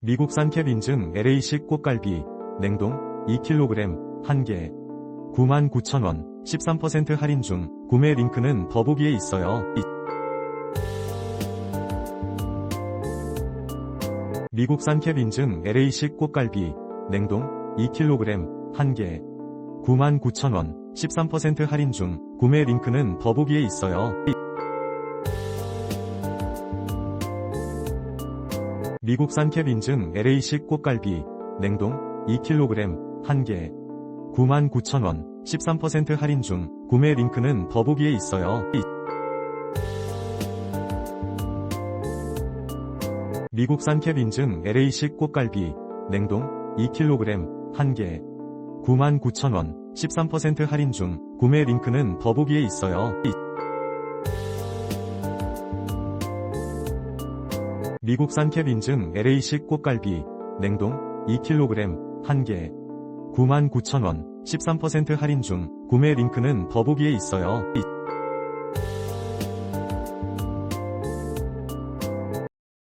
미국산 캡 인증 LA식 꽃갈비, 냉동, 2kg, 1개. 99,000원, 13% 할인 중, 구매 링크는 더보기에 있어요. 이- 미국산 캡 인증 LA식 꽃갈비, 냉동, 2kg, 1개. 99,000원, 13% 할인 중, 구매 링크는 더보기에 있어요. 미국산 캡 인증 LA식 꽃갈비, 냉동, 2kg, 1개. 99,000원, 13% 할인 중, 구매 링크는 더보기에 있어요. 이- 미국산 캡 인증 LA식 꽃갈비, 냉동, 2kg, 1개. 99,000원, 13% 할인 중, 구매 링크는 더보기에 있어요. 미국산 캡 인증 LA식 꽃갈비, 냉동, 2kg, 1개. 99,000원, 13% 할인 중, 구매 링크는 더보기에 있어요. 이-